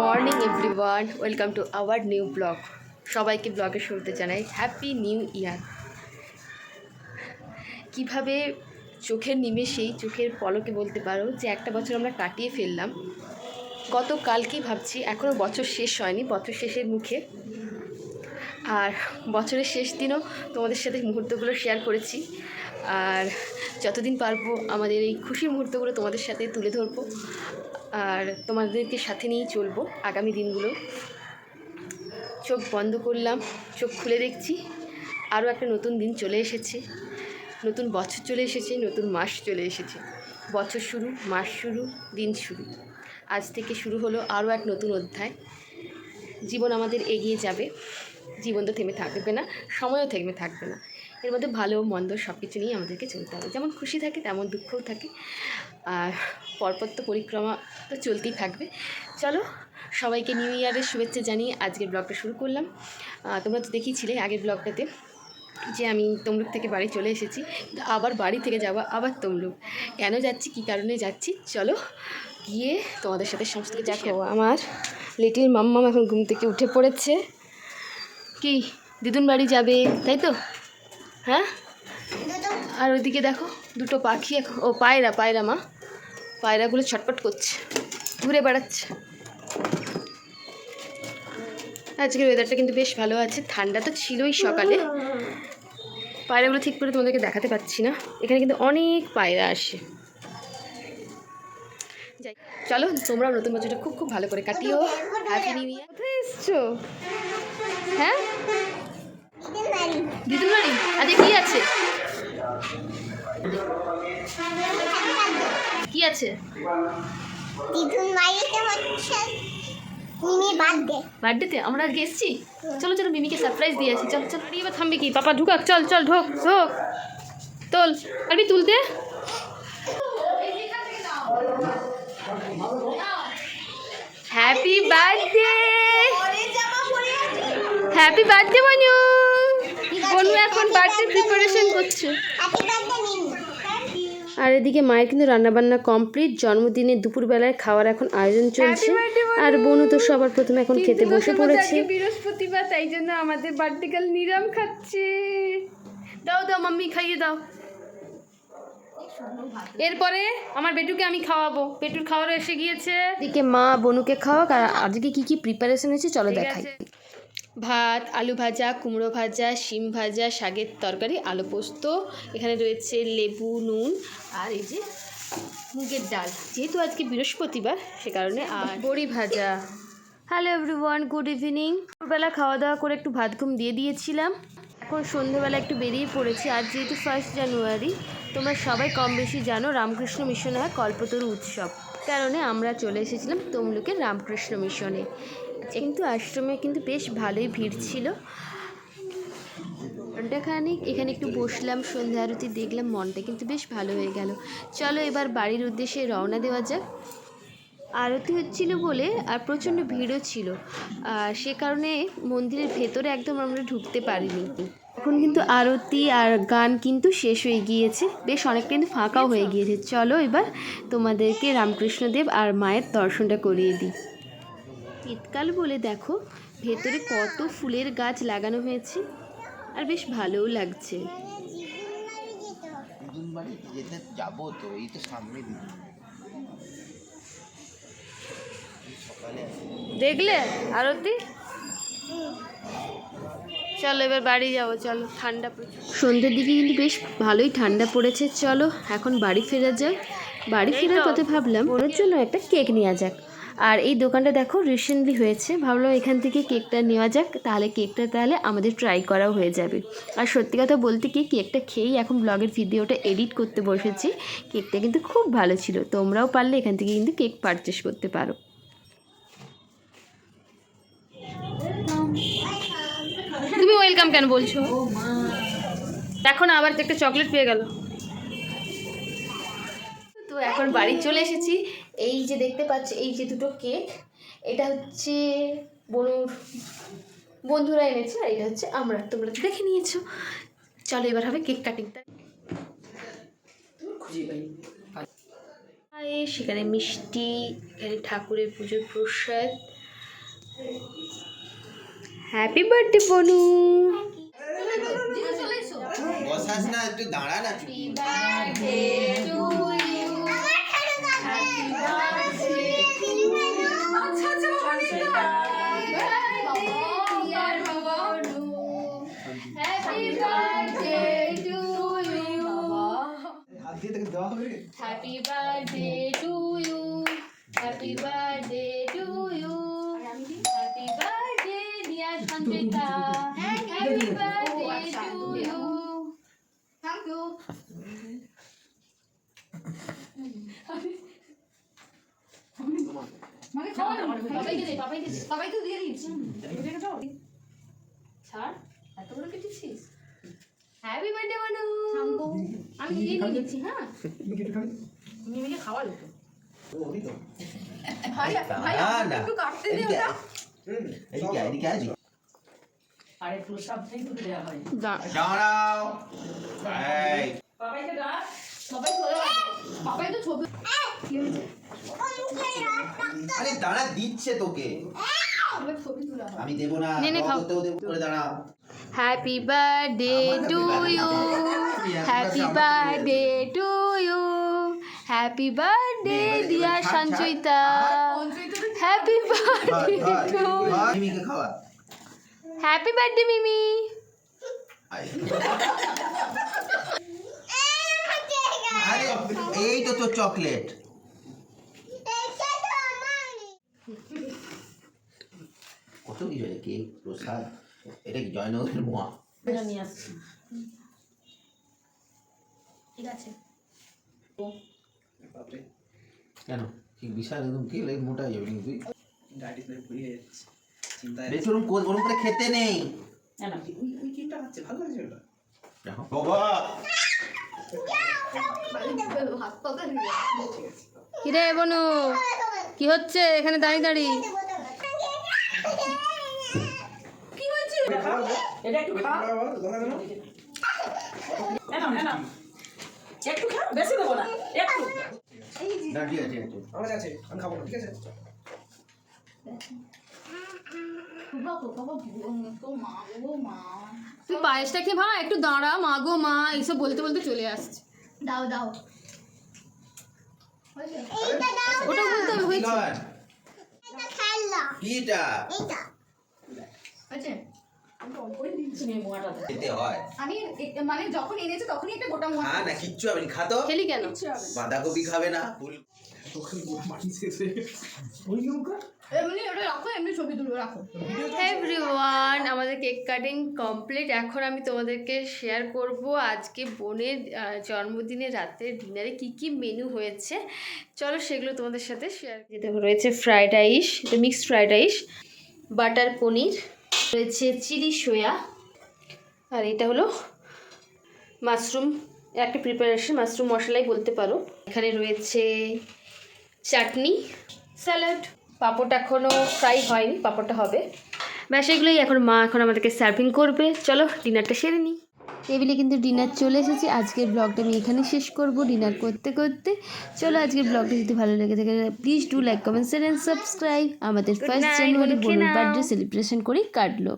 Morning everyone welcome to our new blog সবাইকে ব্লগে শুরুতে জানাই হ্যাপি নিউ ইয়ার কীভাবে চোখের নিমেষেই চোখের পলকে বলতে পারো যে একটা বছর আমরা কাটিয়ে ফেললাম গতকালকেই ভাবছি? এখনও বছর শেষ হয়নি, বছর শেষের মুখে। আর বছরের শেষ দিনও তোমাদের সাথে মুহূর্তগুলো শেয়ার করেছি। আর যতদিন পারব আমাদের এই খুশির মুহূর্তগুলো তোমাদের সাথে তুলে ধরবো। আর তোমাদেরকে সাথে নিয়েই চলবো আগামী দিনগুলো। চোখ বন্ধ করলাম, চোখ খুলে দেখছি, আরও একটা নতুন দিন চলে এসেছে। নতুন বছর চলে এসেছে, নতুন মাস চলে এসেছে। বছর শুরু, মাস শুরু, দিন শুরু। আজ থেকে শুরু হলো আরও এক নতুন অধ্যায়। জীবন আমাদের এগিয়ে যাবে। জীবন তো থেমে থাকবে না, সময়ও থেমে থাকবে না। এর মধ্যে ভালো, মন্দ সব কিছু নিয়ে আমাদেরকে চলতে হবে। যেমন খুশি থাকে, তেমন দুঃখও থাকে। আর পরপর তো পরিক্রমা তো চলতেই থাকবে। চলো, সবাইকে নিউ ইয়ারের শুভেচ্ছা জানিয়ে আজকের ব্লগটা শুরু করলাম। তোমরা তো দেখিয়েছিলে আগের ব্লগটাতে। যে আমি তমলুক থেকে বাড়ি চলে এসেছি আবার বাড়ি থেকে যাব আবার তমলুক। কেন যাচ্ছি কী কারণে যাচ্ছি? চলো গিয়ে তোমাদের সাথে সমস্ত কিছু দেখো আমার লিটিল মাম্মাম এখন ঘুম থেকে উঠে পড়েছে। কি দিদুন বাড়ি যাবে তাই তো? হ্যাঁ? আর ওইদিকে দেখো দুটো পাখি এখন ও পায়রা পায়রা মা। পায়রাগুলো ছটপট করছে ঘুরে বেড়াচ্ছে। আজকের ওয়েদারটা কিন্তু বেশ ভালো আছে। ঠান্ডা তো ছিলই সকালে। পায়রাগুলো ঠিক করে তোমাদেরকে দেখাতে পাচ্ছি না। এখানে কিন্তু অনেক পায়রা আসে। যাই, চলো তোমরা নতুন বছরটা খুব খুব ভালো করে কাটিও। এসছো? হ্যাঁ? আজকে কি আছে? কি আছে? বার্থডেতে আমরা আজকে এসেছি? চলো চলো মিমিকে সারপ্রাইজ দিয়ে আসি। চল চল। এবার থামবি কি? পাপা ঢুকাক চল চল ঢোক ঢোক। তোল। পারবি তুলতে? Happy birthday happy birthday Manu Bonu এখন বার্থডে প্রিপারেশন করছে। হ্যাপি বার্থডে মিনি আর এদিকে মায়ের কিন্তু রান্নাবান্না কমপ্লিট। জন্মদিনে দুপুরবেলায় খাওয়ার এখন আয়োজন চলছে। আর বনু তো সবার প্রথমে এখন খেতে বসে পড়েছে। বৃহস্পতিবার তাই জন্য আমাদের বার্থডে কাল নিরাম খাচ্ছে। দাও দাও মাম্মি খাইয়ে দাও। এরপরে আমার বেটুকে আমি খাওয়াবো। বেটুর খাওয়ারও এসে গিয়েছে। এদিকে মা বনুকে খাওয়াক আর আজকে কি কি প্রিপারেশন হয়েছে চলো দেখাই। ভাত, আলু ভাজা, কুমড়ো ভাজা, শিম ভাজা, শাকের তরকারি, আলু পোস্ত। এখানে রয়েছে লেবু, নুন আর এই যে মুগের ডাল। যেহেতু আজকে বৃহস্পতিবার, সে কারণে আর বড়ি ভাজা। হ্যালো এভরিওয়ান গুড ইভিনিং দুপুরবেলা খাওয়া দাওয়া করে একটু ভাত ঘুম দিয়ে দিয়েছিলাম। এখন সন্ধ্যেবেলা একটু বেরিয়ে পড়েছি। আজ যেহেতু ফার্স্ট জানুয়ারি তোমরা সবাই কম বেশি জানো রামকৃষ্ণ মিশনে হয় কল্পতরু উৎসব। কারণে আমরা চলে এসেছিলাম তমলুকের রামকৃষ্ণ মিশনে। কিন্তু আশ্রমে কিন্তু বেশ ভালোই ভিড় ছিল। ঘন্টাখানিক এখানে একটু বসলাম সন্ধ্যা আরতি দেখলাম, মনটা কিন্তু বেশ ভালো হয়ে গেল। চলো এবার বাড়ির উদ্দেশ্যে রওনা দেওয়া যাক। আরতি হচ্ছিল বলে আর প্রচণ্ড ভিড়ও ছিল। আর সে কারণে মন্দিরের ভেতরে একদম আমরা ঢুকতে পারিনি। এখন কিন্তু আরতি আর গান কিন্তু শেষ হয়ে গিয়েছে। বেশ অনেকটা কিন্তু ফাঁকাও হয়ে গিয়েছে। চলো এবার তোমাদেরকে রামকৃষ্ণদেব আর মায়ের দর্শনটা করিয়ে দিই। শীতকাল বলে দেখো ভেতরে কত ফুলের গাছ লাগানো হয়েছে আর বেশ ভালোও লাগছে। যেতে যাব তো এই তো সামনে দেখলে আরতি? চলো এবার বাড়ি যাব চলো ঠান্ডা সন্ধ্যের দিকে কিন্তু বেশ ভালোই ঠান্ডা পড়েছে চলো এখন বাড়ি ফেরা যাক। বাড়ি ফেরার পথে ভাবলাম ওর জন্য একটা কেক নেওয়া যাক। আর এই দোকানটা দেখো রিসেন্টলি হয়েছে। ভাবলাম এখান থেকে কেকটা নেওয়া যাক, তাহলে কেকটা তাহলে আমাদের ট্রাই করাও হয়ে যাবে। আর সত্যি কথা বলতে কি, কেকটা খেয়েই এখন ব্লগের ভিডিওটা এডিট করতে বসেছি। কেকটা কিন্তু খুব ভালো ছিল, তোমরাও পারলে এখান থেকে কিন্তু কেক পারচেস করতে পারো। তুমি ওয়েলকাম কেন বলছো? এখন আবার তো একটা চকলেট পেয়ে গেল। তো এখন বাড়ি চলে এসেছি। এই যে দেখতে পাচ্ছ এই যে দুটো কেক এটা হচ্ছে বনুর বন্ধুরা এনেছে আর এটা হচ্ছে আমরা। তোমরা তো দেখে নিয়েছো। চলো এবার হবে কেক কাটিংটা সেখানে মিষ্টি এখানে ঠাকুরের পুজোর প্রসাদ। হ্যাপি বার্থডে বনু। বসাস না একটু দাঁড়া না। চুপ। Happy birthday to you. Happy birthday to you. Happy birthday, dear Sanjita. Happy birthday to you. Thank you. বাবাইকে দে, বাবাইকে দে, বাবাইকেও দিয়ে দিচ্ছি। ছাড়, এত বড় কেটেছিস? Happy birthday, মানু। আমি দিয়ে দিচ্ছি, হ্যাঁ? মিমিকে খাওয়ালো তো। আরে প্রসাদ থেকে তো দেওয়া হয়। দাঁড়াও। বাবাইকে ডাক। সবাই চলে বাবাই তো ছবি আরে দাঁড়া দিচ্ছে তোকে। সবাই ছবি তোলা। আমি দেবো না। Happy birthday to you happy birthday to you happy birthday dear Sanchayita happy birthday to happy birthday Mimi এই তো তোর চকলেট। কত কিছু আছে কেক প্রসাদ? এটা কি জয়নগরের মোয়া? ঠিক আছে। কেন? কি বিশাল একদম কে? লাগে মোটা হয়ে যাবে তুই? ডায়াবেটিস না ভুলে যাচ্ছে চিন্তায় বেশি ওরকম ওরকম করে খেতে নেই। না না। ওই ওই কেকটা খাচ্ছে ভালো লাগছে ওটা? দেখো। বাবা! কিরে বনু কি হচ্ছে? এখানে দাঁড়িয়ে দাঁড়িয়ে। এটা একটু খা না না না একটু খা বেশি দেবো না। একটু। না ঠিক আছে আমার কাছে আছে আমি খাব ঠিক আছে? তুই পায়েসটা খেয়ে ভাই একটু দাঁড়া মা গো মা এইসব বলতে বলতে চলে আসছে। দাও দাও। ওটা বলতে হবে হয়েছে। কিলার? এটা? নিয়ে মোয়াটা খেতে হয়। আমি এ- মানে যখন এনেছে তখনই একটা গোটা মোয়া হ্যাঁ না কিচ্ছু হবে না। খাতো? খেলি কেন? বাঁধাকপি খাবে না? ফুল ওখানে পুরো মাটি শেষে ওই নৌকা? এমনি ওটা রাখো এমনি ছবি রাখো। এভরিওয়ান আমাদের কেক কাটিং কমপ্লিট এখন আমি তোমাদেরকে শেয়ার করব আজকে বোনের জন্মদিনে রাতে ডিনারে কি কি মেনু হয়েছে। চলো সেগুলো তোমাদের সাথে শেয়ার যেতে রয়েছে ফ্রাইড রাইস এটা mixed fried rice butter paneer রয়েছে চিলি সোয়া আর এটা হলো মাশরুম। একটা প্রিপারেশন মাশরুম মশলাই বলতে পারো। এখানে রয়েছে চাটনি স্যালাড পাঁপড়টা এখনও ফ্রাই হয়নি পাঁপড়টা হবে। ব্যাস এগুলোই এখন মা এখন আমাদেরকে সার্ভিং করবে। চলো ডিনারটা সেরে নিই। টেবিলে কিন্তু ডিনার চলে এসেছে। আজকের ব্লগটা আমি এখানে শেষ করব ডিনার করতে করতে। চলো আজকের ব্লগটা যদি ভালো লেগে থাকে please do like comment share and subscribe আমাদের ফার্স্ট জানুয়ারি বোনের বার্থডে সেলিব্রেশন করেই কাটলো।